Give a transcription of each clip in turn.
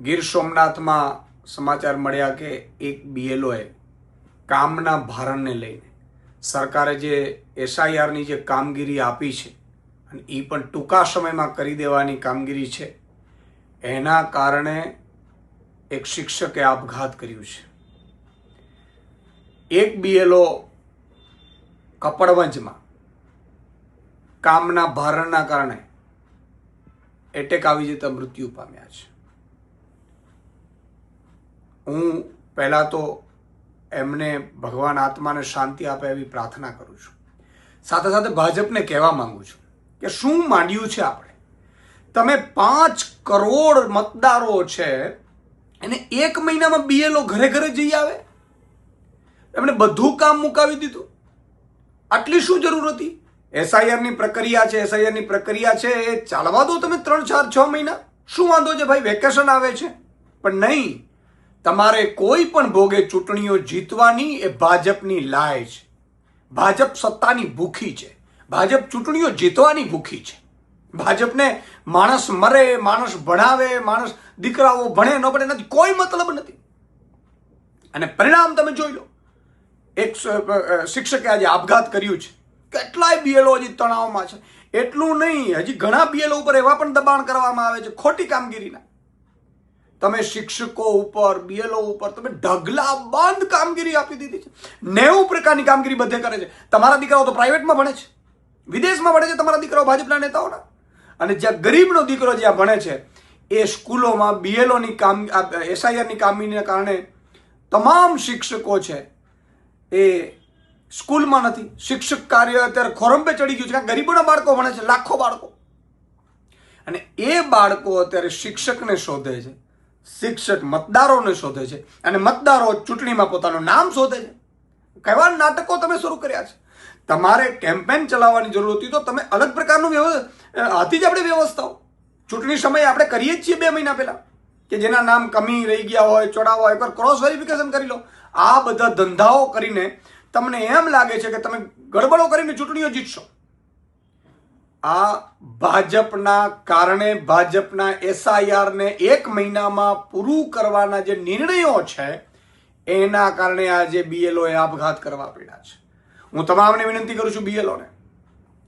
ગીર સોમનાથમાં સમાચાર મળ્યા કે એક બીએલઓએ કામના ભારણને લઈને સરકારે જે એસઆઈઆરની જે કામગીરી આપી છે અને એ પણ ટૂંકા સમયમાં કરી દેવાની કામગીરી છે, એના કારણે એક શિક્ષકે આપઘાત કર્યું છે. એક બીએલઓ કપડવંજમાં કામના ભારણના કારણે એટેક આવી જતા મૃત્યુ પામ્યા છે. હું પહેલાં તો એમને ભગવાન આત્માને શાંતિ આપે એવી પ્રાર્થના કરું છું. સાથે સાથે ભાજપને કહેવા માંગુ છું કે શું માંડ્યું છે આપણે? તમે પાંચ કરોડ મતદારો છે, એને એક મહિનામાં બીએલઓ ઘરે ઘરે જઈ આવે? એમણે બધું કામ મુકાવી દીધું. આટલી શું જરૂર હતી? એસઆઈઆરની પ્રક્રિયા છે એસઆઈઆરની પ્રક્રિયા છે, એ ચાલવા દો તમે ત્રણ ચાર છ મહિના. શું વાંધો છે ભાઈ? વેકેશન આવે છે. પણ નહીં. તમારે કોઈ પણ ભોગે ચૂંટણીઓ જીતવાની એ ભાજપની લાય છે. ભાજપ સત્તાની ભૂખી છે. ભાજપ ચૂંટણીઓ જીતવાની ભૂખી છે. ભાજપને માણસ મરે, માણસ ભણાવે, માણસ દીકરાઓ ભણે, ન ભણે, નથી, કોઈ મતલબ નથી. અને પરિણામ તમે જોઈ લો. એક શિક્ષકે આજે આપઘાત કર્યું છે. કેટલાય બીએલઓ હજી તણાવમાં છે. એટલું નહીં, હજી ઘણા બીએલઓ ઉપર એવા પણ દબાણ કરવામાં આવે છે, ખોટી કામગીરીના. તમે શિક્ષકો ઉપર બીએલઓ ઉપર તમે ઢગલા બંધ કામગીરી આપી દીધી છે. નેવું પ્રકારની કામગીરી બધે કરે છે. તમારા દીકરાઓ તો પ્રાઇવેટમાં ભણે છે. વિદેશમાં ભણે છે તમારા દીકરાઓ ભાજપના નેતાઓના. અને જ્યાં ગરીબનો દીકરો જ્યાં ભણે છે, એ સ્કૂલોમાં બીએલઓની કામ એસઆઈઆરની કામગીરીના કારણે તમામ શિક્ષકો છે, એ સ્કૂલમાં નથી. શિક્ષક કાર્ય અત્યારે ખોરંબે ચડી ગયું છે ગરીબોના બાળકો ભણે છે, લાખો બાળકો. અને એ બાળકો અત્યારે શિક્ષકને શોધે છે. શિક્ષક મતદારોને શોધે છે અને મતદારો ચૂંટણીમાં પોતાનું નામ શોધે છે. કેવા નાટકો તમે શરૂ કર્યા છે. તમારે કેમ્પેન ચલાવવાની જરૂર હતી તો તમે અલગ પ્રકારનું હતી જ આપણે વ્યવસ્થાઓ. ચૂંટણી સમયે આપણે કરીએ જ છીએ બે મહિના પહેલા કે જેના નામ કમી રહી ગયા હોય, ચોડાવા હોય, એકવાર ક્રોસ વેરિફિકેશન કરી લો. આ બધા ધંધાઓ કરીને તમને એમ લાગે છે કે તમે ગડબડો કરીને ચૂંટણીઓ જીતશો. આ ભાજપના કારણે ભાજપના એસઆઈઆરને એક મહિનામાં પૂરું કરવાના જે નિર્ણયો છે, એના કારણે આજે બીએલઓએ આપઘાત કરવા પડ્યા છે. હું તમામને વિનંતી કરું છું બીએલઓને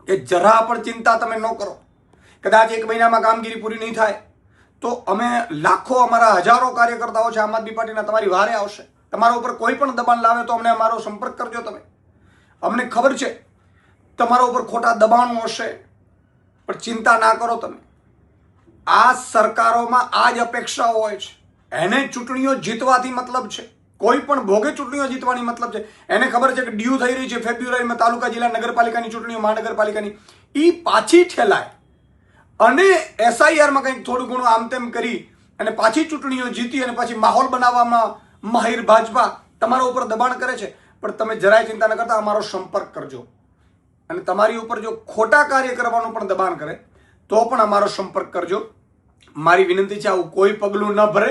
કે જરા પણ ચિંતા તમે ન કરો. કદાચ એક મહિનામાં કામગીરી પૂરી નહીં થાય, તો અમે લાખો અમારા હજારો કાર્યકર્તાઓ છે, આમ આદમી પાર્ટીના તમારી વારે આવશે. તમારા ઉપર કોઈ પણ દબાણ લાવે તો અમને અમારો સંપર્ક કરજો તમે. અમને ખબર છે, તમારા ઉપર ખોટા દબાણો હશે. પણ ચિંતા ના કરો તમે. આ સરકારોમાં આ જ અપેક્ષાઓ હોય છે. એને ચૂંટણીઓ જીતવાથી મતલબ છે. કોઈ પણ ભોગે ચૂંટણીઓ જીતવાની મતલબ છે. એને ખબર છે કે ડ્યુ થઈ રહી છે ફેબ્રુઆરીમાં તાલુકા જિલ્લા નગરપાલિકાની ચૂંટણીઓ, મહાનગરપાલિકાની. એ પાછી ઠેલાય. અને એસઆઈઆરમાં કંઈક થોડું ઘણું આમ તેમ કરી અને પાછી ચૂંટણીઓ જીતી અને પાછી માહોલ બનાવવામાં માહિર ભાજપા તમારા ઉપર દબાણ કરે છે. પણ તમે જરાય ચિંતા ન કરતા, અમારો સંપર્ક કરજો. અને તમારી ઉપર જો ખોટા કાર્ય કરવાનું પણ દબાણ કરે, તો પણ અમારો સંપર્ક કરજો. મારી વિનંતી છે, આવું કોઈ પગલું ન ભરે.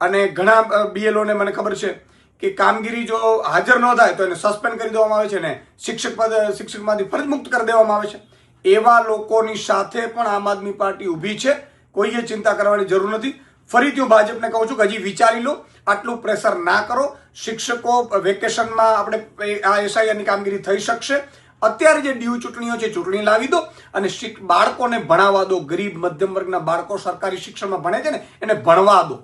અને ઘણા બીએલઓને મને ખબર છે કે કામગીરી જો હાજર ન થાય, તો એને સસ્પેન્ડ કરી દેવામાં આવે છે ને શિક્ષક પદ, શિક્ષકમાંથી ફરજ મુક્ત કરી દેવામાં આવે છે. એવા લોકોની સાથે પણ આમ આદમી પાર્ટી ઊભી છે. કોઈએ ચિંતા કરવાની જરૂર નથી. ફરીથી હું ભાજપને કહું છું કે હજી વિચારી લો, આટલું પ્રેશર ના કરો. શિક્ષકો વેકેશનમાં આપણે આ એસઆઈઆરની કામગીરી થઈ શકશે. અત્યારે જે ડ્યુ ચૂંટણીઓ છે, ચૂંટણી લાવી દો અને બાળકોને ભણાવવા દો. ગરીબ મધ્યમ વર્ગના બાળકો સરકારી શિક્ષણમાં ભણે છે ને, એને ભણવા દો.